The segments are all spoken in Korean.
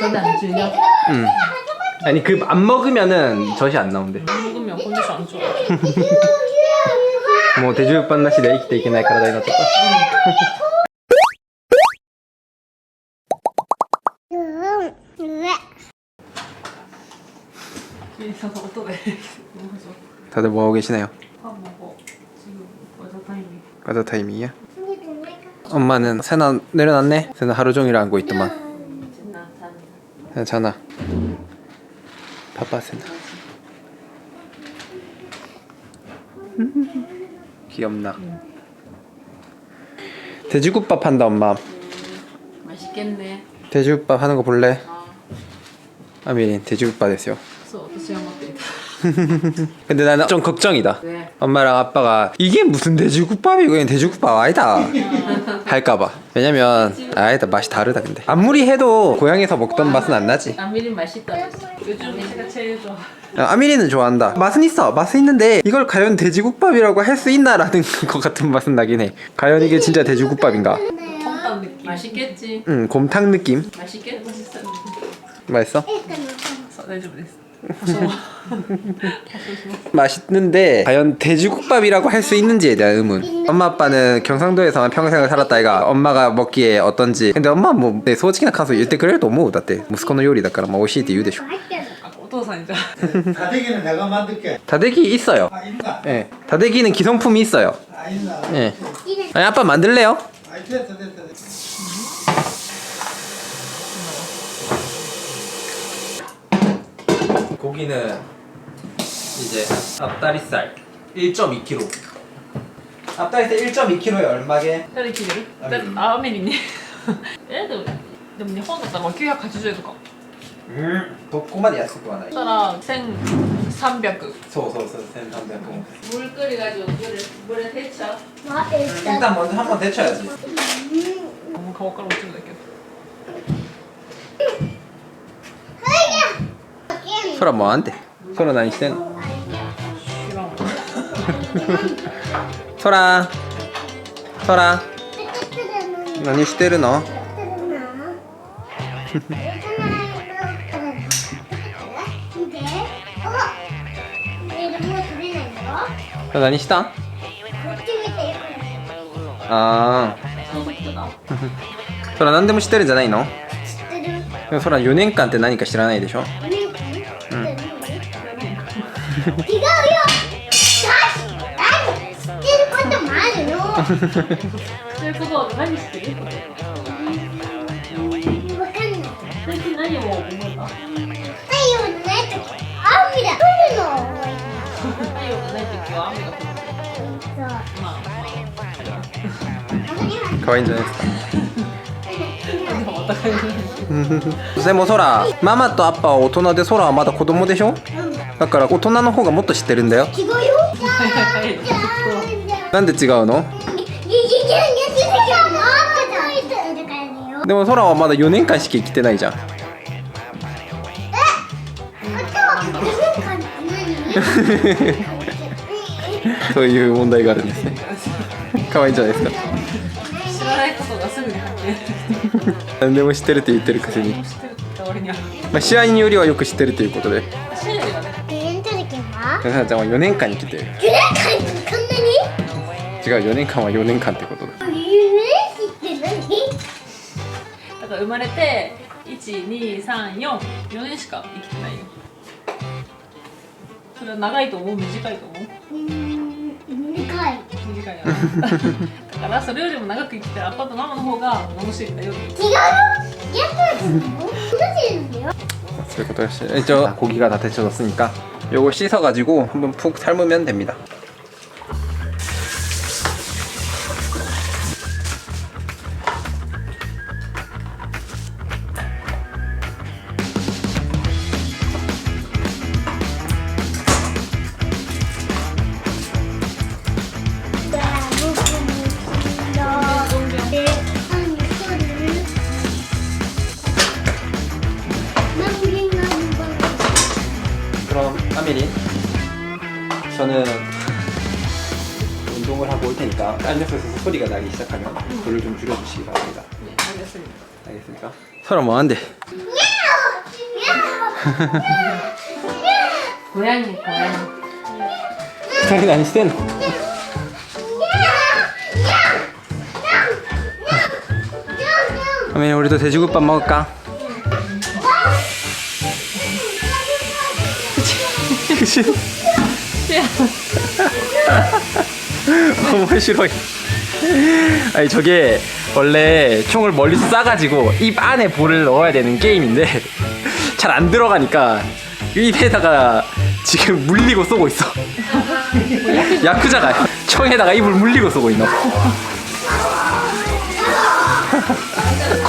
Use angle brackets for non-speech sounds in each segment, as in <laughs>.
근데 안 질려? 응. 아니 그 안 먹으면은 젖이 안 나온대. 먹으면 컨디션 안 좋아. もう手順番なしで生きていけない体になっちゃった。 뒤에 있어서 어떠래? 너무 좋아. 다들 뭐 하고 계시나요? 밥 먹어. 지금 과자 타이밍. 과자 타임이야? 엄마는 세나 내려놨네. 세나 하루 종일 안고 있더만. 진나 잔. 괜찮아. 바빠 세나. 귀엽나? 돼지국밥 한다 엄마. 맛있겠네. 돼지국밥 하는 거 볼래? 아, 아미린 돼지국밥 됐어요. 그래서 어떻게 한 것도 있다. 근데 나는 좀 걱정이다. 왜? 엄마랑 아빠가 이게 무슨 돼지국밥이고 이건 돼지국밥 아니다 할까봐 왜냐면 아니다 맛이 다르다 근데 아무리 해도 고향에서 먹던 맛은 안 나지 남미린 맛있다. 요즘 내가 제일 좋아. 아, 아미리는 좋아한다 맛은 있어 맛은 있는데 이걸 과연 돼지국밥이라고 할 수 있나라는 <laughs> 것 같은 맛은 나긴 해 과연 이게 진짜 돼지국밥인가 콩밥 느낌. 맛있겠지. 음 곰탕 느낌 맛있겠지. 맛있어? 맛있어? 내주문 했어. 무서워. 맛있는데 과연 돼지국밥이라고 할 수 있는지에 대한 의문 엄마 아빠는 경상도에서만 평생을 살았다 이가 엄마가 먹기에 어떤지 근데 엄마 뭐 네, 솔직히 나 가서 일때 그래도 뭐だって息子の料理だからまあ美味しいって言うでしょ 아, 오토산이죠. 다대기는 내가 만들게. 다대기 있어요 아 있나? 예 다대기는 기성품이 있어요 아 있나? 예 아니 아빠 만들래요? 아 됐어 됐어 됐어. 고기는 이제 앞다리살 1.2kg 앞다리살 1.2kg에 얼마게? 誰聞いてるだあアメリねえでもでも日本だったら980円とか<laughs> うんどこまで安くはないそしたら1300そうそうそう1300 물 끓여가지고 물에 물에 데쳐 일단 먼저 한번 데쳐야지 너무 가오가로 못준다 そらもうあんてそら何してんの？そらそら何してるの？何したああそら何でも知って。るんじゃないの知って。るでそら4年間って。何か知らないでしょ違うよ何知ってることもあるよということは何してるわかんない最近何を思った太陽のない時雨だ降るの覚え太陽がない時は雨が降るてないまあまあ可愛いんじゃないですかでもお互いにでもそらママとアッパは大人でソラはまだ子供でしょ？だから大人の方がもっと知ってるんだよ。なんで違うの？でもソラはまだ4年間しか生きてないじゃんあとは4年間って何そういう問題があるんですね可愛いんじゃないですか知らないことがすぐに発見何でも知ってるって言ってるくせに、まあ、試合によりはよく知ってるということでシェリはねレンタルちゃんは4年間に来て。る4年間？にこんなに？違う4年間は4年間ってことだ。4年って何？だから生まれて12344年しか生きてないよ。それは長いと思う？短いと思う？うん短い。短いだからそれよりも長く生きてるアパとママの方が面白いんだよ。違うよ。ぱり楽しいんだよ。そういうことです。ゃあ、小木が立てちょうどすにか？ 요거 씻어가지고 한번 푹 삶으면 됩니다 3일인 저는 운동을 하고 올 테니까 앉아서서 소리가 나기 시작하면 불을 좀 줄여주시기 바랍니다. 네, 알겠습니다. 알겠습니까? 설아 뭐한대? 고양이 고양이 장난 아니 스탠. 하민이 우리도 돼지국밥 먹을까? 그치? 너무 싫어. 아니 저게 원래 총을 멀리서 쏴가지고 입 안에 볼을 넣어야 되는 게임인데 잘 안 들어가니까 입에다가 지금 물리고 쏘고 있어. 야쿠자가 총에다가 입을 물리고 쏘고 있노.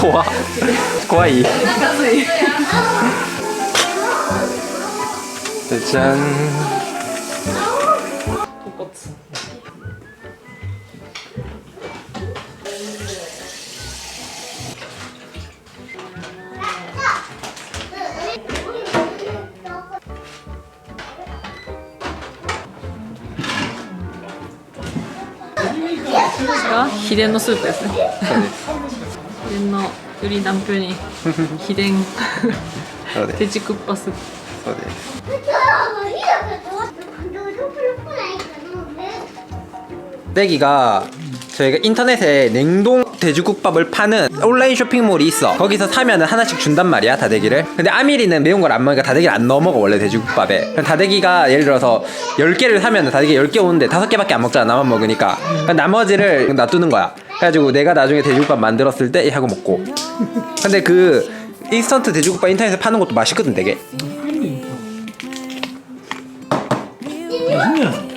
고와 고와이. 짠. 독거츠. 가秘伝のスープですね。秘伝のより南風に秘伝そうです手軸っぱスープ。 거네. 떼기가 저희가 인터넷에 냉동 돼지국밥을 파는 온라인 쇼핑몰이 있어. 거기서 사면은 하나씩 준단 말이야 다대기를. 근데 아미리는 매운 걸 안 먹으니까 다대기를 안 넣어 먹어 원래 돼지국밥에. 다대기가 예를 들어서 10개를 사면은 다대기 10개 오는데 5개밖에 안 먹잖아 나만 먹으니까. 나머지를 놔두는 거야. 그래가지고 내가 나중에 돼지국밥 만들었을 때 하고 먹고. 근데 그 인스턴트 돼지국밥 인터넷에 파는 것도 맛있거든 되게. 맛있네.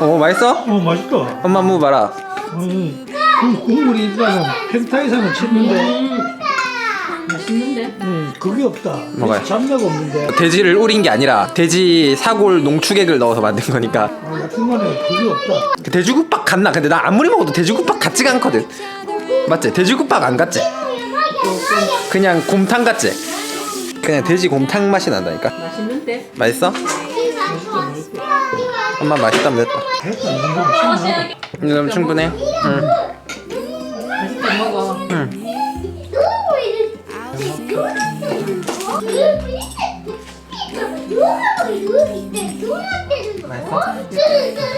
어, 맛있어? 어 맛있다. 엄마 한번 봐라. 아니, 그 국물이 있다가 펜타이산을 치는데 맛있는데? 음, 그게 없다. 뭐가요? 잡내가 없는데 돼지를 우린 게 아니라 돼지 사골 농축액을 넣어서 만든 거니까 아, 같은간에 그게 없다. 그 돼지국밥 같나? 근데 나 아무리 먹어도 돼지국밥 같지가 않거든 맞지? 돼지국밥 안 같지? 그냥 곰탕 같지? 그냥 돼지 곰탕 맛이 난다니까 맛있는데? 맛있어? 엄마 맛있다면 됐다 됐다. 이 정도면 충분하다. 그럼 충분해? 응 맛있게 먹어.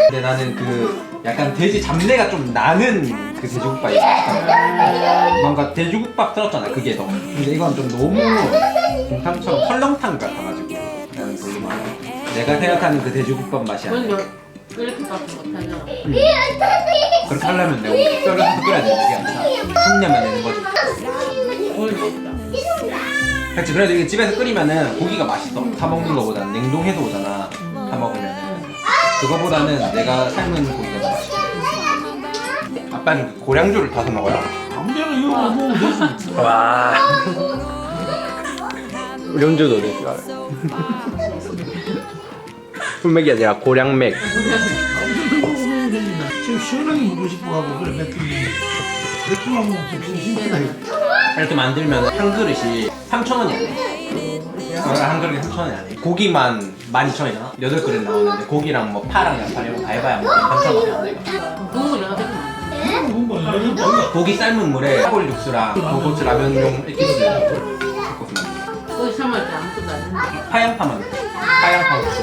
근데 나는 그 약간 돼지 잡내가 좀 나는 그 돼지국밥이 맛있다 뭔가 돼지국밥 들었잖아 그게 더 근데 이건 좀 너무 곰탕처럼 설렁탕 별로만 내가 생각하는 그 돼지국밥 맛이 아니야 그건. 그렇게 하려면 내가 뼈를 서 끓여야 되는 게 아니라 흉내만 내는 거지. 먹다. 그렇지 그래도 이게 집에서 끓이면은 고기가 맛있어. 사 먹는 거보다는 냉동해서 오잖아. 사 먹으면은. 그거보다는 내가 삶은 고기가 더 맛있어. 아빠는 그 고량주를 타서 먹어요. 아무데나 이거 먹으면 되지. 와. 연주도 됐어 <laughs> 풀맥이 아니라 고량맥. 지금 시원하게 먹고 싶어 하고 그래 맥주 맥주 먹으면 좀 힘들다. 이렇게 만들면 한 그릇이 3,000원이 안해 한 그릇이 3,000원이 안 해 고기만 12,000원이잖아. 8그릇 나오는데 고기랑 뭐 파랑 양파 이런 거 다 해봐야 뭐 3,000원이 안해 국물이가 되게 많아. 공부 안 해도 고기 삶은 물에 사골 육수랑 고고추 라면용 액기스 섞어서 만든 거기 삶을 때 아무것도 안 했는데. 파양파만. 넣어 파양파 육수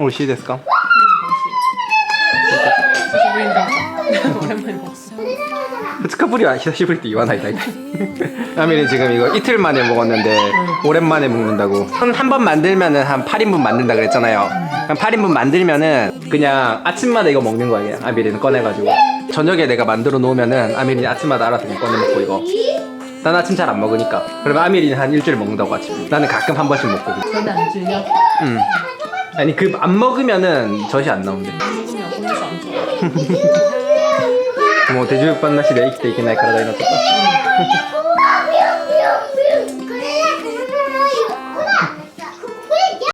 美味しいですか 오랜만에 먹었어. 2日ぶりは久しぶりって言わない大体 아미린 지금 이거 이틀 만에 먹었는데 오랜만에 먹는다고 한 번 만들면은 한 8인분 만든다 그랬잖아요 한 8인분 만들면은 그냥 아침마다 이거 먹는 거야 그냥 아미린 꺼내가지고 저녁에 내가 만들어 놓으면은 아미린이 아침마다 알아서 그냥 꺼내 먹고 이거 난 아침 잘 안 먹으니까 그러면 아미린이 한 일주일 먹는다고 아침 나는 가끔 한 번씩 먹고 저도 안 즐겨. 응. 아니 그 안 먹으면은 젖이 안 나온대 먹으면 공수 안 좋아. もう手順番なしで生きていけない体になってた